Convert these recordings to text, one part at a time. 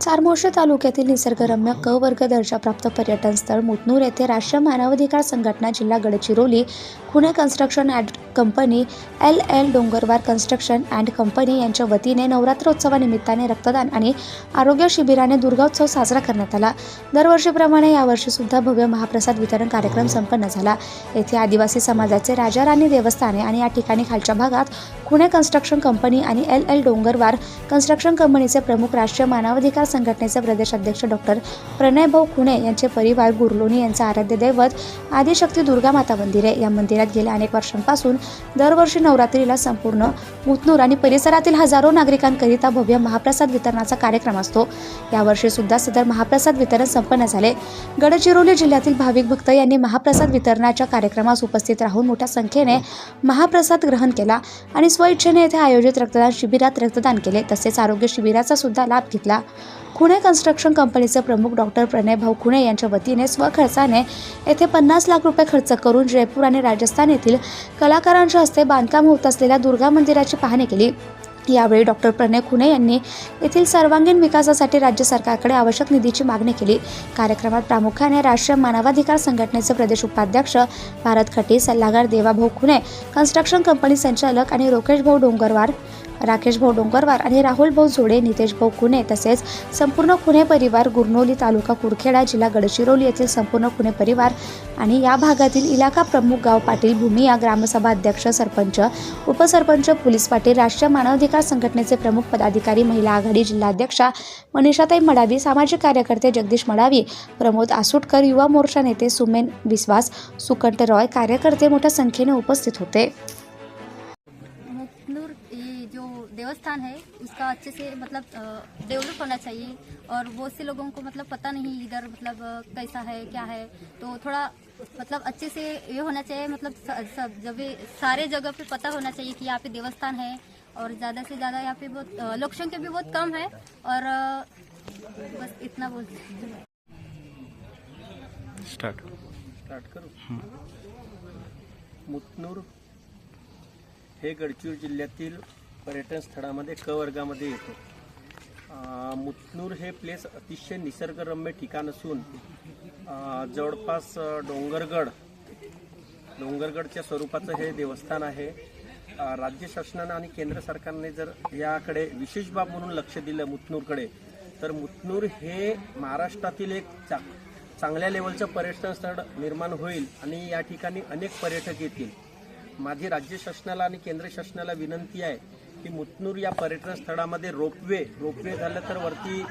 चारमोर्शी तालुक्यातील निसर्गरम्य क वर्ग दर्जाप्राप्त पर्यटन स्थळ मुतनूर येथे राष्ट्रीय मानवाधिकार संघटना जिल्हा Gadchiroli Pune construction and company L L Dongarwar construction and company यांच्या वतीने नवरात्रोत्सवानिमित्ताने रक्तदान आणि आरोग्य शिबिराने दुर्गोत्सव साजरा करण्यात आला. दरवर्षीप्रमाणे यावर्षीसुद्धा भव्य महाप्रसाद वितरण कार्यक्रम संपन्न झाला. येथे आदिवासी समाजाचे राजा राणी देवस्थाने आणि या ठिकाणी खालच्या भागात खुणे कन्स्ट्रक्शन कंपनी आणि एल एल डोंगरवार कन्स्ट्रक्शन कंपनीचे प्रमुख राष्ट्रीय मानवाधिकार संघटनेचे प्रदेशाध्यक्ष डॉक्टर प्रणयभाऊ खुणे यांचे परिवार गुरलोणी यांचे आराध्य दैवत आदिशक्ती दुर्गा माता मंदिर आहे या मंदिरात गेल्या अनेक वर्षांपासून दरवर्षी नवरात्रीला संपूर्ण मुतनूर आणि परिसरातील हजारो नागरिकांकरिता भव्य महाप्रसाद वितरणाचा कार्यक्रम असतो. यावर्षी सुद्धा सदर महाप्रसाद वितरण संपन्न झाले. गडचिरोली जिल्ह्यातील भाविक भक्त यांनी महाप्रसाद वितरणाच्या कार्यक्रमास उपस्थित राहून मोठ्या संख्येने महाप्रसाद ग्रहण केला आणि स्वइच्छेने येथे आयोजित रक्तदान शिबिरात रक्तदान केले. तसेच आरोग्य शिबिराचा सुद्धा लाभ घेतला. खुणे कन्स्ट्रक्शन कंपनीचे प्रमुख डॉक्टर प्रणयभाऊ खुणे यांच्या वतीने स्वखर्चाने येथे पन्नास लाख रुपये खर्च करून जयपूर आणि राजस्थान येथील कलाकारांच्या हस्ते बांधकाम होत असलेल्या दुर्गा मंदिराची पाहणी केली. यावेळी डॉक्टर प्रणय खुणे यांनी येथील सर्वांगीण विकासासाठी राज्य सरकारकडे आवश्यक निधीची मागणी केली. कार्यक्रमात प्रामुख्याने राष्ट्रीय मानवाधिकार संघटनेचे प्रदेश उपाध्यक्ष भारत खटी सल्लागार देवाभाऊ खुणे कन्स्ट्रक्शन कंपनी संचालक आणि रोकेश भाऊ डोंगरवार राकेश भाऊ डोंगरवार आणि राहुल भाऊ जोडे नितेश भाऊ खुणे तसेच संपूर्ण खुणे परिवार गुरनोली तालुका कुरखेडा जिल्हा गडचिरोली येथील संपूर्ण खुने परिवार आणि या भागातील इलाका प्रमुख गाव पाटील भूमिया ग्रामसभा अध्यक्ष सरपंच उपसरपंच पोलीस पाटील राष्ट्रीय मानवाधिकार संघटनेचे प्रमुख पदाधिकारी महिला आघाडी जिल्हाध्यक्षा मनीषाताई मडावी सामाजिक कार्यकर्ते जगदीश मडावी प्रमोद आसुटकर युवा मोर्चा नेते सुमेन विश्वास सुकंठ रॉय कार्यकर्ते मोठ्या संख्येने उपस्थित होते. देवस्थान है उसका अच्छे से मतलब डेवलप होना चाहिए। और बहुत से लोगों को मतलब पता नहीं इधर मतलब कैसा है क्या है। तो थोड़ा मतलब अच्छे से ये होना चाहिए मतलब सब जब सारे जगह पे पता होना चाहिए कि यहाँ पे देवस्थान है। और ज़्यादा से ज़्यादा यहाँ पे बहुत लोक संख्या भी बहुत कम है। और बस इतना बोल स्टार्ट स्टार्ट करू। मुतनूर हे गडचिरोली जिल्ह्यातील पर्यटन स्थळामध्ये क वर्गामध्ये येतो. मुतनूर हे प्लेस अतिशय निसर्गरम्य ठिकाण असून जवळपास डोंगरगड डोंगरगडच्या स्वरूपाचं हे देवस्थान आहे. राज्य शासनानं आणि केंद्र सरकारने जर याकडे विशेष बाब म्हणून लक्ष दिलं मुतनूरकडे तर मुतनूर हे महाराष्ट्रातील एक चा चांगल्या लेवलचं पर्यटन स्थळ निर्माण होईल आणि या ठिकाणी अनेक पर्यटक येतील. माझी राज्य शासनाला आणि केंद्र शासनाला विनंती आहे की मुतनूर या पर्यटन स्थळामध्ये रोपवे रोपवे झालं तर वरती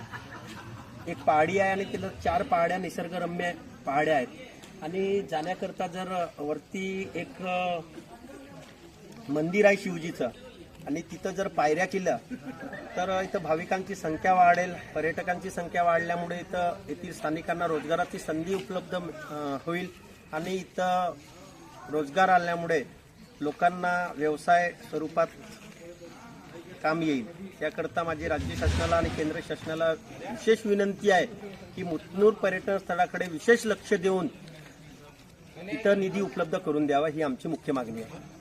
एक पहाडी आहे आणि तिथं चार पहाड्या निसर्गरम्य पहाड्या आहेत. आणि जाण्याकरता जर वरती एक मंदिर आहे शिवजीचं आणि तिथं जर पायऱ्या केल्या तर इथं भाविकांची संख्या वाढेल पर्यटकांची संख्या वाढल्यामुळे इथं येथील स्थानिकांना रोजगाराची संधी उपलब्ध होईल आणि इथं रोजगार आल्यामुळे लोकांना व्यवसाय स्वरूपात काम येईल. त्याकरता माझी राज्य शासनाला आणि केंद्र शासनाला विशेष विनंती आहे की मुतनूर पर्यटन स्थळाकडे विशेष लक्ष देऊन इथं निधी उपलब्ध करून द्यावा ही आमची मुख्य मागणी आहे.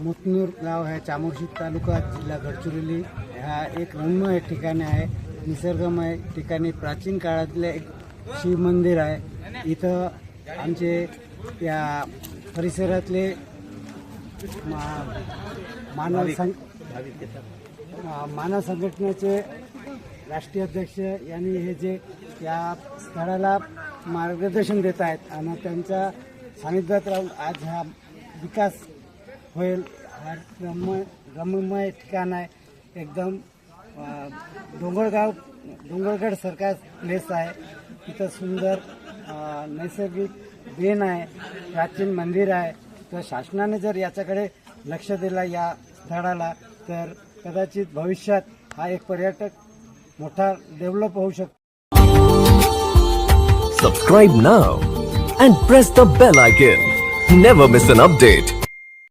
मुतनूर गाव आहे चामोर्शी तालुका जिल्हा गडचिरोली. ह्या एक रम्य ठिकाण आहे. निसर्गमय ठिकाणी प्राचीन काळातले एक शिव मंदिर आहे. इथं आमचे या परिसरातले मा- मानव मानव संघटनेचे राष्ट्रीय अध्यक्ष यांनी हे जे या स्थळाला मार्गदर्शन देत आहेत आणि त्यांच्या सानिध्यात राहून आज हा विकास होईल हा रम्य रम्यमय ठिकाण आहे. एकदम डोंगरगाव डोंगरगड सरकार प्लेस आहे. तिथं सुंदर नैसर्गिक देण आहे प्राचीन मंदिर आहे. तर शासनाने जर याच्याकडे लक्ष दिलं या स्थळाला तर कदाचित भविष्यात हा एक पर्यटक मोठा डेव्हलप होऊ शकतो. सबस्क्राईब ना and press the bell icon never miss an update